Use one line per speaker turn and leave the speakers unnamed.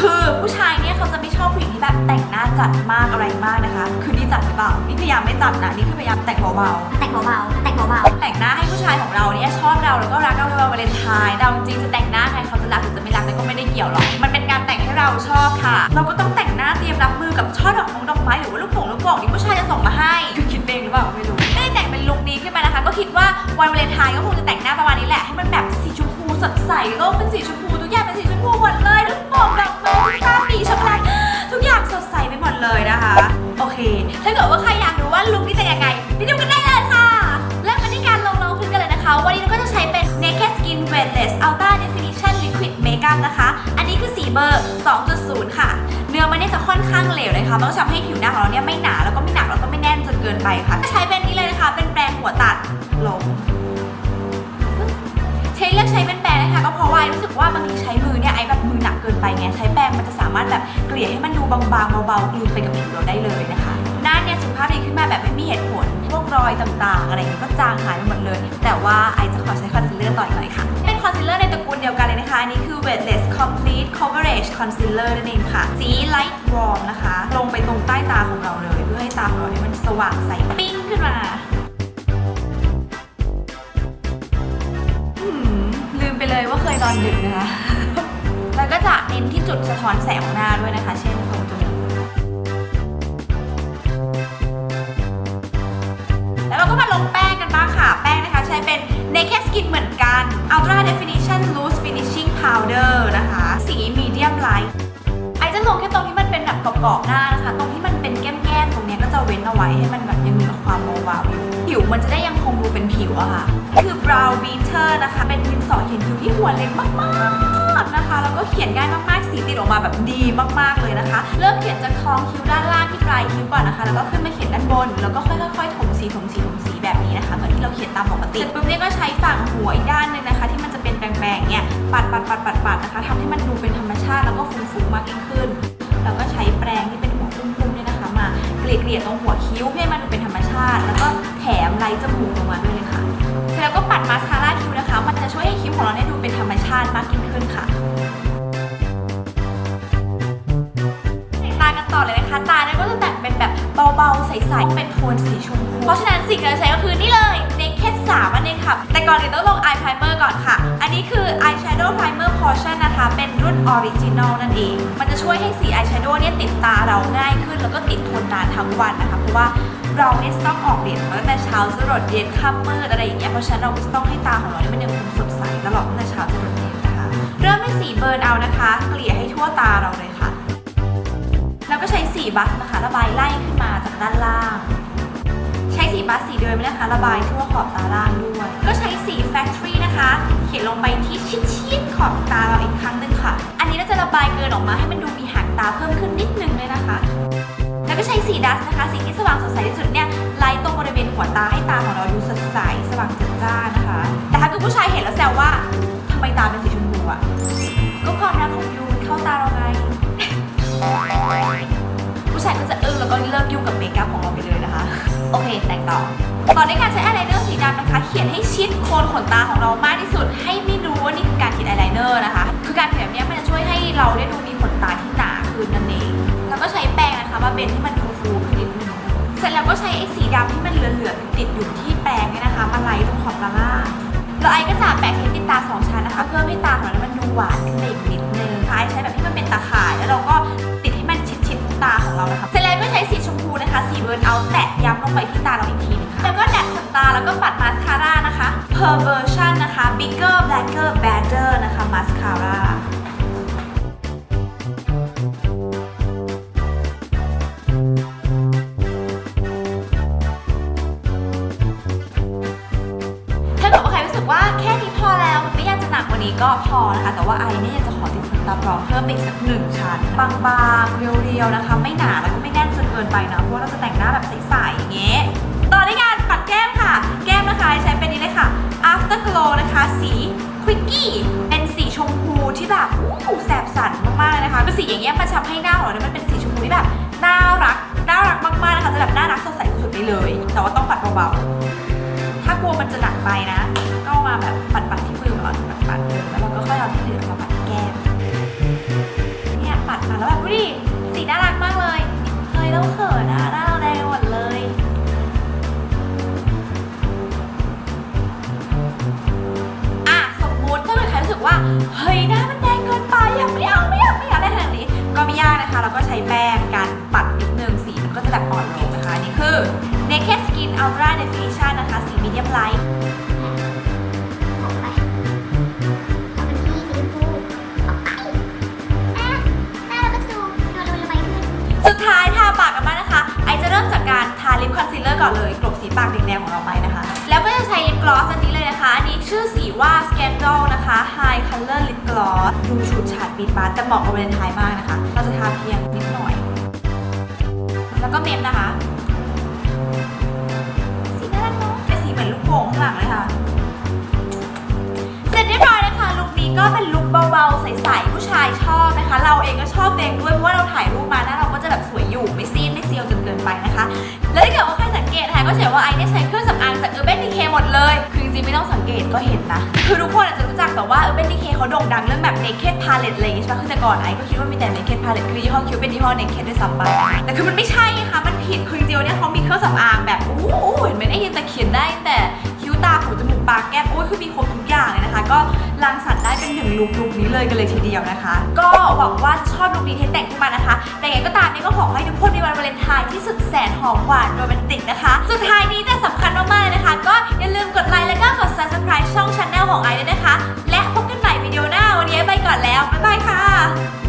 คือผู้ชายเนี่ยเขาจะไม่ชอบผู้หญิงที่แบบแต่งหน้าจัดมากอะไรมากนะคะ คือนี่จัดหรือเปล่านี่พยายามไม่จัดนะนี่คือพยายามแต่งเบาๆ
แต่งเบาๆแต่งเบา
แต่งหน้าให้ผู้ชายของเราเนี่ยชอบเราแล้วก็รักเราในวันวาเลนไทน์เราจริงๆจะแต่งหน้าใครเขาจะรักหรือจะไม่รักเนี่ยก็ไม่ได้เกี่ยวหรอก มันเป็นการแต่งให้เราชอบค่ะ เราก็ต้องแต่งหน้าเตรียมรับมือกับช่อดอกมงดอกไม้หรือว่าลูกโป่งลูกโป่งที่ผู้ชายจะส่งมาให้คือคิดเองหรือเปล่าไม่รู้ได้แต่งเป็นลุคนี้ขึ้นมานะคะ ก็คิดว่าวันวาเลนไทน์ก็คงจะแต่งหน้าประมาณนี้แหละให้มันแบบสีชมพูสดใสโลกเป็นสีชมพูทุกอย่างเป็นสีชมพูหมดเลย ลูกดอกไม้ทุกท่ามีช็อกโกแลตทุกอย่างสดใสไปหมดเลยนะคะ โอเค ถ้าเกิดว่าใครอยากรู้ว่าลุคนี้จะยังไงไปดูกันได้เลยค่ะ เริ่มกันที่การลงรองพื้นกันเลยนะคะ วันนี้เราก็จะใช้เป็น Naked Skin Weightless Ultra Definition Liquid Makeup นะคะ อันนี้คือสีเบอร์ 2.0 ค่ะ เนื้อมันเนี่ยจะค่อนข้างเหลวเลยค่ะมันก็จะทำให้ผิวหน้าของเราเนี่ยไม่หนาแล้วก็ไม่หนักแล้วก็ไม่แน่นจนเกินไปค่ะ ใช้เป็นนี้เลยนะคะ เป็นแปรงหัวตัดลงใช้เลือกใช้เป็น คะก็เพราะว่าไอรู้สึกว่าบางทีใช้มือเนี่ยไอแบบมือหนักเกินไปไงใช้แปรงมันจะสามารถแบบเกลี่ยให้มันดูบางๆเบาๆกลืนไปกับผิวเราได้เลยนะคะหน้าเนี่ยสุขภาพดีขึ้นมาแบบไม่มีเหตุผลพวกรอยต่างๆ อะไรอย่างเงี้ยก็จางหายไปหมดเลย แต่ว่าไอจะขอใช้คอนซีลเลอร์ต่ออีกหน่อยค่ะเป็นคอนซีลเลอร์ในตระกูลเดียวกันเลยนะคะอันนี้คือ weightless complete coverage concealer นั่นเองค่ะ สี light warm นะคะ ลงไปตรงใต้ตาของเราเลย เพื่อให้ตาของเราเนี่ยมันสว่างใสปิ้งขึ้นมา ไปเลยว่าเคยนอนดึกนะคะ แล้วก็จะเน้นที่จุดสะท้อนแสงของหน้าด้วยนะคะ เช่นตรงจมูกแล้วเราก็มาลงแป้งกันบ้างค่ะ แป้งนะคะใช้เป็น Naked Skin เหมือนกัน Ultra Definition Loose Finishing Powder นะคะ สี Medium Light ไอจะลงแค่ตรงที่มันเป็นแบบกรอบๆหน้านะคะ ตรงที่มันเป็นแก้มๆตรงเนี้ยก็จะเว้นเอาไว้ให้มันแบบยังมีความเบาๆอยู่ ผิวมันจะได้ยังคงดูเป็นผิวอะค่ะคือ brow beater นะคะ เป็นดินสอเขียนคิ้วที่หัวเล็กมากๆนะคะ แล้วก็เขียนง่ายมากๆ สีติดออกมาแบบดีมากๆเลยนะคะ เริ่มเขียนจากท้องคิ้วด้านล่างที่ปลายคิ้วก่อนนะคะ แล้วก็ขึ้นมาเขียนด้านบน แล้วก็ค่อยๆถมสีถมสีถมสีแบบนี้นะคะเหมือนที่เราเขียนตามปกติเสร็จปุ๊บเนี่ยก็ใช้ฝั่งหัวอีกด้านหนึงนะคะ ที่มันจะเป็นแปลงๆเนี่ยปัดปัดปัดปัดปัดนะคะทำให้มันดูเป็นธรรมชาติแล้วก็ฟุ้งๆมากยิ่งขึ้น แล้วก็ใช้แปรงที่เป็นหัวพุ่มๆเนี่ยนะคะ มาเกลี่ยๆตรงหัวคิ้วให้มันดูเป็นธรรมชาติ แล้วก็ จมูกลงมาด้วยเลยค่ะ เสร็จแล้วก็ปัดมาสคาร่าคิ้วนะคะ มันจะช่วยให้คิ้วของเราเนี่ยดูเป็นธรรมชาติมากยิ่งขึ้นค่ะแต่งตากันต่อเลยนะคะ ตาเนี่ยก็จะแต่งเป็นแบบเบาๆ ใสๆ เป็นโทนสีชมพู เพราะฉะนั้นสิ่งที่เราใช้ก็คือนี่เลย Naked 3อันเองค่ะ แต่ก่อนอื่นต้องลง eye primer ก่อนค่ะ อันนี้คือ eyeshadow primer portion นนะคะ เป็นรุ่น original นั่นเอง มันจะช่วยให้สี eyeshadow เนี่ยติดตาเราง่ายขึ้นแล้วก็ติดท นานทั้งวันนะคะ เพราะว่าเราเนี่ยจะต้องออกเดทตั้งแต่เช้าจรดเย็นค่ำมืดอะไรอย่างเงี้ย เพราะฉะนั้นเราก็จะต้องให้ตาของเราเนี่ยมันยังคงสดใสตลอดตั้งแต่เช้าจรดเย็นนะคะ เริ่มด้วยสีเบิร์นเอานะคะ เกลี่ยให้ทั่วตาเราเลยค่ะ แล้วก็ใช้สีบัสนะคะ ระบายไล่ขึ้นมาจากด้านล่าง ใช้สีบัสสีเดิมนะคะ ระบายทั่วขอบตาล่างด้วย ก็ใช้สี Factory นะคะ เขียนลงไปที่ชิดๆขอบตาเราอีกครั้งหนึ่งค่ะ อันนี้เราจะระบายเกินออกมาให้มันดูมีหางตาเพิ่มขึ้นนิดนึงเลยนะคะ แล้วก็ใช้สีดัสนะคะ สีที่สว่างสดใสที่สุดเนี่ยไล่ตรงบริเวณหัวตาให้ตาของเราดูสดใสสว่างจัดจ้านนะคะ แต่ถ้าเกิดผู้ชายเห็นแล้วแซวว่าทำไมตาเป็นสีชมพูอะก็ความรักของยูมันเข้าตาเราไง ผู้ชายก็จะอึ้งแล้วก็เลิกยุ่งกับเมคอัพของเราไปเลยนะคะ โอเคแต่งต่อต่อด้วยการใช้อายไลเนอร์สีดำนะคะ เขียนให้ชิดโคนขนตาของเรามากที่สุด ให้ไม่รู้ว่านี่คือการเขียนอายไลเนอร์นะคะ คือการเขียนแบบนี้มันจะช่วยให้เราได้ดูมีขนตาที่ รงนะคะมาเบนให้มันฟูๆขึ้นนิดนึงเสร็จแล้วก็ใช้ไอ้สีดำที่มันเหลือๆติดอยู่ที่แปรงเนี่ยนะคะมาไล่ตรงขอบตาล่าแล้วไอ้ก็จะแปะเทปติดตาสองชั้นนะคะเพื่อให้ตาของเราเนี่ยมันดูหวานขึ้นไปอีกนิดนึงไอ้ใช้แบบที่มันเป็นตาข่ายแล้วเราก็ติดให้มันชิดๆตาของเรานะคะเสร็จแล้วก็ใช้สีชมพูนะคะสีเบิร์นเอาแตะย้ำลงไปที่ตาเราอีกทีนึงค่ะแล้วก็ดัดขนตาแล้วก็ปัดมาสคาร่านะคะ perversion นะคะ bigger blacker badder นะคะ mascara ถ้า ก็พอนะคะ แต่ว่าไอเนี่ยอยากจะขอติดขนตาปลอมเพิ่มอีกสักหนึ่งชั้นบางๆเรียวๆนะคะ ไม่หนาแล้วก็ไม่แน่นจนเกินไปนะเพราะว่าเราจะแต่งหน้าแบบใสๆอย่างเงี้ยต่อด้วยการปัดแก้มค่ะ แก้มนะคะใช้เป็นนี้เลยค่ะ afterglow นะคะ สี quickie เป็นสีชมพูที่แบบอู้แสบสันมากๆเลยนะคะคือสีอย่างเงี้ยมันทำให้หน้าของเราเนี่ยมันเป็นสีชมพูที่แบบน่ารัก ยากนะคะ เราก็ใช้แป้งการปัดนิดนึงสีมันก็จะแบบอ่อนลงนะคะอันนี่คือ Naked Skin Ultra Definition นะคะ สี Medium Light
ออกไปเอาเป็นที่สีชมพูออกไปอะหน้าเราก็จะดูนวลๆละไมขึ้น
สุดท้ายทาปากกันบ้างนะคะ ไอจะเริ่มจากการทาลิปคอนซีลเลอร์ก่อนเลย กลบสีปากแดงๆของเราไปนะคะ แล้วก็จะใช้ลิปกลอสอันนี้เลยนะคะ อันนี้ชื่อสีว่า Scandal นะคะ High Color ชูฉูดฉาดปีดปาดแต่เหมาะกับวาเลนไทน์มากนะคะ เราจะทาเพียงนิดหน่อย แล้วก็เมมนะคะ สีน่ารักเนาะเป็นสีเหมือนลูกโป่งข้างหลังเลยค่ะ เสร็จเรียบร้อยนะคะลุคนี้ก็เป็นลุคเบาๆ ใสๆ ผู้ชายชอบนะคะ เราเองก็ชอบเองด้วยเพราะว่าเราถ่ายรูปมาหน้าเราก็จะแบบสวยอยู่ไม่ซีดไม่เซียวจนเกินไปนะคะ แล้วถ้าเกิดว่าใครสังเกตนะคะก็จะเห็นว่าไอเนี่ยใช้เครื่องสำอางจาก Urban Decay หมดเลย ริงๆไม่ต้องสังเกตก็เห็นนะ คือทุกคนอาจจะรู้จักแต่ว่า Urban Decay เขาโด่งดังเรื่องแบบ Naked Palette อะไรอย่างงี้ใช่ปะคือแต่ก่อนไอ้ก็คิดว่ามีแต่ Naked Palette คือยี่ห้อคิวเป็นยี่ห้อ Naked ด้วยซ้ำไปแต่คือมันไม่ใช่ค่ะมันผิดคือจริงๆเนี่ยเขามีเครื่องสำอางแบบอู้เห็นไหมไอ้ยังแต่เขียนได้แต่คิ้วตาหูจมูกปากแก้มโอ้ยคือมีครบทุกอย่างเลยนะคะ ก็รังสรรค์ได้เป็นหนึ่งลุคลุคนี้เลยกันเลยทีเดียวนะคะ ก็หวังว่าชอบลุคนี้เที่แต่งขึ้นมานะคะ แต่ยังไงก็ตามนี่ก็ขอให้ทุกคนมีวันวาเลนไทน์ที่สุดแสนหอมหวานโรแมนติกนะคะ สุดท้ายนี้แต่ อย่าลืมกดไลค์แล้วก็กด subscribe ช่อง Channel ของไอด้วยนะคะ และพบกันใหม่วิดีโอหน้าวันนี้ไปก่อนแล้ว บ๊ายบายค่ะ